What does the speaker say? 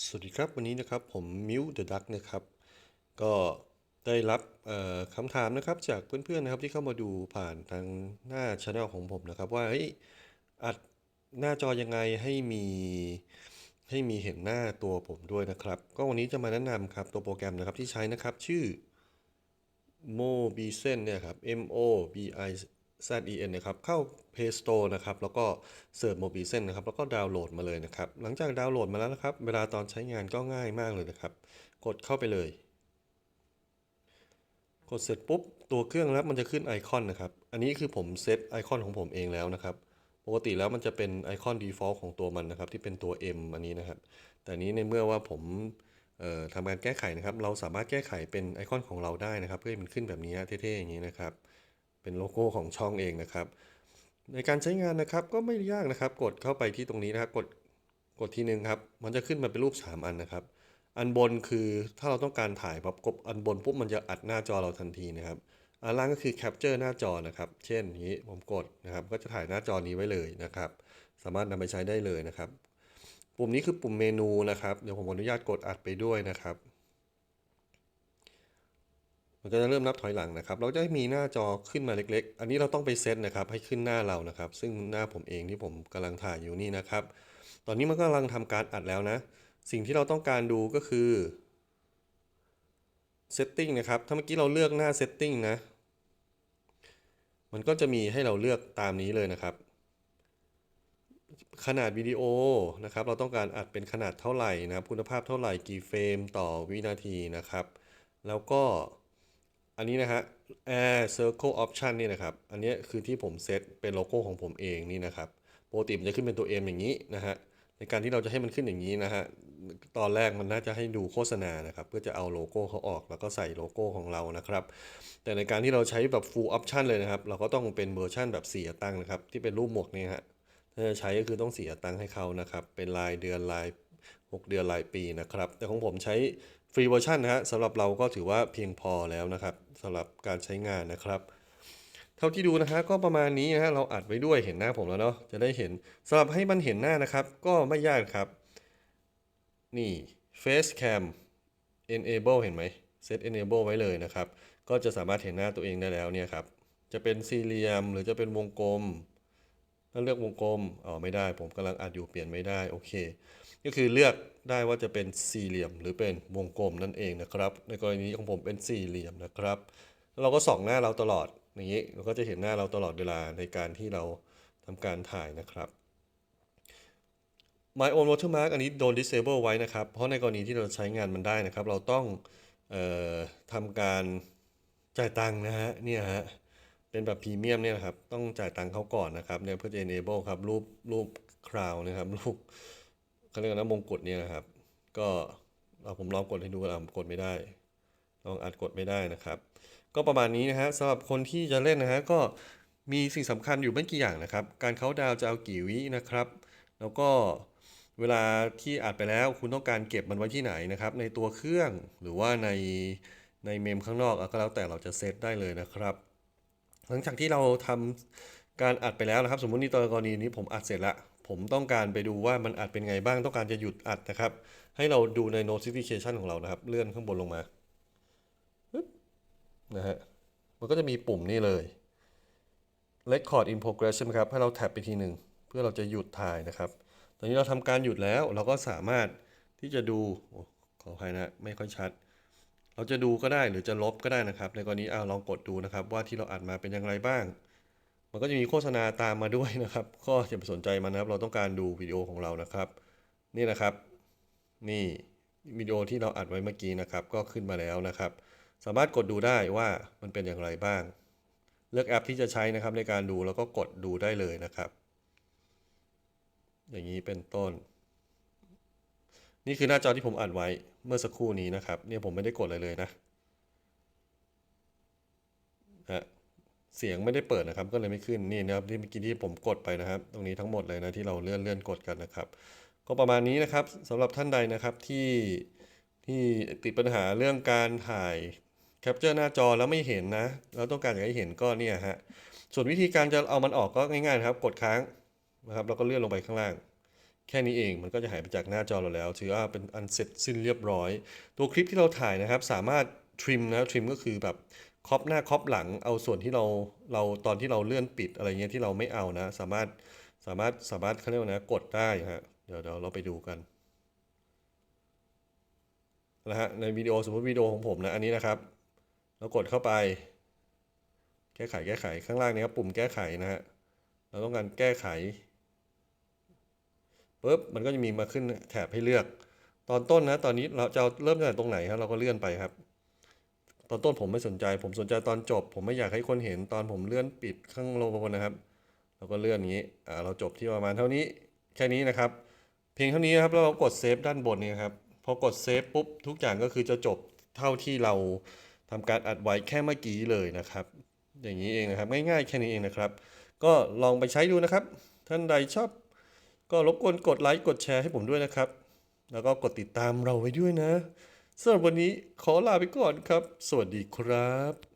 สวัสดีครับวันนี้นะครับผมมิวเดอะดักนะครับก็ได้รับคำถามนะครับจากเพื่อนๆนะครับที่เข้ามาดูผ่านทางหน้าช anel ของผมนะครับ ว่าเฮ้ยอัดหน้าจอยังไงให้มีให้มีเห็นหน้าตัวผมด้วยนะครับ ก็วันนี้จะมาแนะนำครับตัวโปรแกรมนะครับที่ใช้นะครับชื่อ Mobizen เนี่ยครับ M O B I Z E N นะครับเข้า Play Store นะครับแล้วก็เสิร์ช Mobizen นะครับแล้วก็ดาวน์โหลดมาเลยนะครับหลังจากดาวน์โหลดมาแล้วนะครับเวลาตอนใช้งานก็ง่ายมากเลยนะครับ กดเข้าไปเลย กดเสร็จปุ๊บตัวเครื่องนะครับมันจะขึ้นไอคอนนะครับอันนี้คือผมเซตไอคอนของผมเองแล้วนะครับปกติแล้วมันจะเป็นไอคอน default ของตัวมันนะครับที่เป็นตัว M อันนี้นะครับ แต่นี้ในเมื่อว่าผมทำการแก้ไขนะครับ เราสามารถแก้ไขเป็นไอคอนของเราได้นะครับ เพื่อให้มันขึ้นแบบนี้เท่ๆอย่างนี้นะครับ เป็นโลโก้ของช่องเองนะครับ ในการใช้งานนะครับก็ไม่ยากนะครับ กดเข้าไปที่ตรงนี้นะครับ กดกดทีนึงครับ มันจะขึ้นมาเป็นรูป 3 อันนะครับ อันบนคือถ้าเราต้องการถ่ายแบบกดอันบนปุ๊บมันจะอัดหน้าจอเราทันทีนะครับอันล่างก็คือแคปเจอร์หน้าจอนะครับ เช่นนี้ผมกดนะครับก็จะถ่ายหน้าจอนี้ไว้เลยนะครับ สามารถนำไปใช้ได้เลยนะครับ ปุ่มนี้คือปุ่มเมนูนะครับ เดี๋ยวผมขออนุญาตกดอัดไปด้วยนะครับ มันก็จะเริ่มนับถอยหลังนะครับ เราจะให้มีหน้าจอขึ้นมาเล็ก ๆ อันนี้เราต้องไปเซตนะครับ ให้ขึ้นหน้าเรานะครับ ซึ่งหน้าผมเองที่ผมกำลังถ่ายอยู่นี่นะครับ ตอนนี้มันก็กำลังทำการอัดแล้วนะ สิ่งที่เราต้องการดูก็คือ setting นะครับ ถ้าเมื่อกี้เราเลือกหน้า setting นะ มันก็จะมีให้เราเลือกตามนี้เลยนะครับ ขนาดวิดีโอนะครับ เราต้องการอัดเป็นขนาดเท่าไหร่นะครับ คุณภาพเท่าไหร่ กี่เฟรมต่อวินาทีนะครับ แล้วก็ อันนี้นะฮะ Air Circle Option นี่นะครับ อันนี้คือที่ผมเซตเป็นโลโก้ของผมเองนี่นะครับปกติมันจะขึ้นเป็นตัว M อย่างนี้นะฮะ ในการที่เราจะให้มันขึ้นอย่างนี้นะฮะ ตอนแรกมันน่าจะให้ดูโฆษณานะครับ เพื่อจะเอาโลโก้เขาออกแล้วก็ใส่โลโก้ของเรานะครับ แต่ในการที่เราใช้แบบ full option เลยนะครับ เราก็ต้องเป็นเวอร์ชันแบบ4อัตราตั้งนะครับ ที่เป็นรูปหมวกนี่ฮะ ถ้าจะใช้ก็คือต้องเสียตังค์ให้เขานะครับ เป็นรายเดือนราย 6 เดือนรายปีนะครับ แต่ของผมใช้ฟรีเวอร์ชันนะฮะสำหรับเราก็ถือว่าเพียงพอแล้วนะครับสำหรับการใช้งานนะครับ เท่าที่ดูนะฮะก็ประมาณนี้นะฮะเราอัดไว้ด้วยเห็นหน้าผมแล้วเนาะจะได้เห็นสำหรับให้มันเห็นหน้านะครับ ก็ไม่ยากครับ นี่ face cam enable เห็นไหม set enable ไว้เลยนะครับ ก็จะสามารถเห็นหน้าตัวเองได้แล้วเนี่ยครับจะเป็นสี่เหลี่ยมหรือจะเป็นวงกลม ถ้าเลือกวงกลมอ๋อไม่ได้ ผมกำลังอัดอยู่เปลี่ยนไม่ได้โอเค ก็คือเลือกได้ว่าจะเป็นสี่เหลี่ยมหรือเป็นวงกลมนั่นเองนะครับ ในกรณีของผมเป็นสี่เหลี่ยมนะครับแล้วเราก็ส่องหน้าเราตลอดอย่างนี้เราก็จะเห็นหน้าเราตลอดเวลาในการที่เราทำการถ่ายนะครับ My own watermark อันนี้โดน disable ไว้นะครับ เพราะในกรณีที่เราใช้งานมันได้นะครับ เราต้องออทำการจ่ายตังค์นะฮะเนี่ยฮะ เป็นแบบพรีเมียมเนี่ยนะครับ ต้องจ่ายตังค์เขาก่อนนะครับเนี่ยเพื่อจะ enable ครับ รูปรูปคราวนะครับ รูปเขาเรียกว่านะมงกุฎเนี่ยนะครับ ก็เราผมลองกดให้ดูอะผมกดไม่ได้ ลองอัดกดไม่ได้นะครับ ก็ประมาณนี้นะฮะสำหรับคนที่จะเล่นนะฮะก็มีสิ่งสำคัญอยู่ไม่กี่อย่างนะครับ การเขาดาวน์จะเอากี่วินะครับ แล้วก็เวลาที่อัดไปแล้วคุณต้องการเก็บมันไว้ที่ไหนนะครับ ในตัวเครื่องหรือว่าในในเมมข้างนอกก็แล้วแต่เราจะเซตได้เลยนะครับ หลังจากที่เราทำการอัดไปแล้วนะครับ สมมุติในตัวกรณีนี้ผมอัดเสร็จละผมต้องการไปดูว่ามันอัดเป็นไงบ้างต้องการจะหยุดอัดนะครับ ให้เราดูใน notification ของเรานะครับ เลื่อนข้างบนลงมานะฮะมันก็จะมีปุ่มนี่เลย record in progress ใช่ไหมครับ ให้เราแท็บไปทีหนึ่งเพื่อเราจะหยุดถ่ายนะครับ ตอนนี้เราทำการหยุดแล้ว เราก็สามารถที่จะดูอขออภัยนะ ไม่ค่อยชัด เราจะดูก็ได้หรือจะลบก็ได้นะครับ ในกรณีอ้าวลองกดดูนะครับ ว่าที่เราอัดมาเป็นอย่างไรบ้าง มันก็จะมีโฆษณาตามมาด้วยนะครับ ก็อย่าไปสนใจมันนะครับ เราต้องการดูวิดีโอของเรานะครับ นี่นะครับ นี่วิดีโอที่เราอัดไว้เมื่อกี้นะครับ ก็ขึ้นมาแล้วนะครับ สามารถกดดูได้ว่ามันเป็นอย่างไรบ้าง เลือกแอปที่จะใช้นะครับในการดูแล้วก็กดดูได้เลยนะครับ อย่างนี้เป็นต้น นี่คือหน้าจอที่ผมอัดไว้เมื่อสักครู่นี้นะครับ เนี่ยผมไม่ได้กดอะไรเลยนะฮะเสียงไม่ได้เปิดนะครับ ก็เลยไม่ขึ้นนี่นะครับที่เมื่อกี้ที่ผมกดไปนะครับ ตรงนี้ทั้งหมดเลยนะที่เราเลื่อนเลื่อนกดกันนะครับ ก็ประมาณนี้นะครับสำหรับท่านใดนะครับที่ที่ติดปัญหาเรื่องการถ่ายแคปเจอร์หน้าจอแล้วไม่เห็นนะแล้วต้องการอยากให้เห็นก็เนี่ยฮะส่วนวิธีการจะเอามันออกก็ง่ายๆนะครับ กดค้างนะครับแล้วก็เลื่อนลงไปข้างล่าง แค่นี้เองมันก็จะหายไปจากหน้าจอเราแล้ว ถือว่าเป็นอันเสร็จสิ้นเรียบร้อย ตัวคลิปที่เราถ่ายนะครับ สามารถทริมนะทริมก็คือแบบครอปหน้าครอปหลังเอาส่วนที่เราเราตอนที่เราเลื่อนปิดอะไรเงี้ยที่เราไม่เอานะ สามารถสามารถสามารถเขาเรียกว่านะกดได้ฮะเดี๋ยวเดี๋ยวเราไปดูกันนะฮะในวิดีโอสมมติวิดีโอของผมนะอันนี้นะครับ เรากดเข้าไป แก้ไขแก้ไขข้างล่างนี้ครับปุ่มแก้ไขนะฮะเราต้องการแก้ไข ปุ๊บมันก็จะมีมาขึ้นแถบให้เลือก ตอนต้นนะ ตอนนี้เราจะเริ่มตั้งแต่ตรงไหนครับเราก็เลื่อนไปครับ ตอนต้นผมไม่สนใจ ผมสนใจตอนจบ ผมไม่อยากให้คนเห็นตอนผมเลื่อนปิดข้างลงบนนะครับ เราก็เลื่อนอย่างนี้อ่าเราจบที่ประมาณเท่านี้แค่นี้นะครับ เพียงเท่านี้ครับแล้วเรากดเซฟด้านบนนี้ครับพอกดเซฟปุ๊บทุกอย่างก็คือจะจบเท่าที่เราทำการอัดไว้แค่เมื่อกี้เลยนะครับ อย่างนี้เองนะครับง่ายๆแค่นี้เองนะครับ ก็ลองไปใช้ดูนะครับ ท่านใดชอบ ก็รบกวนกดไลค์กดแชร์ให้ผมด้วยนะครับ แล้วก็กดติดตามเราไว้ด้วยนะสำหรับวันนี้ขอลาไปก่อนครับ สวัสดีครับ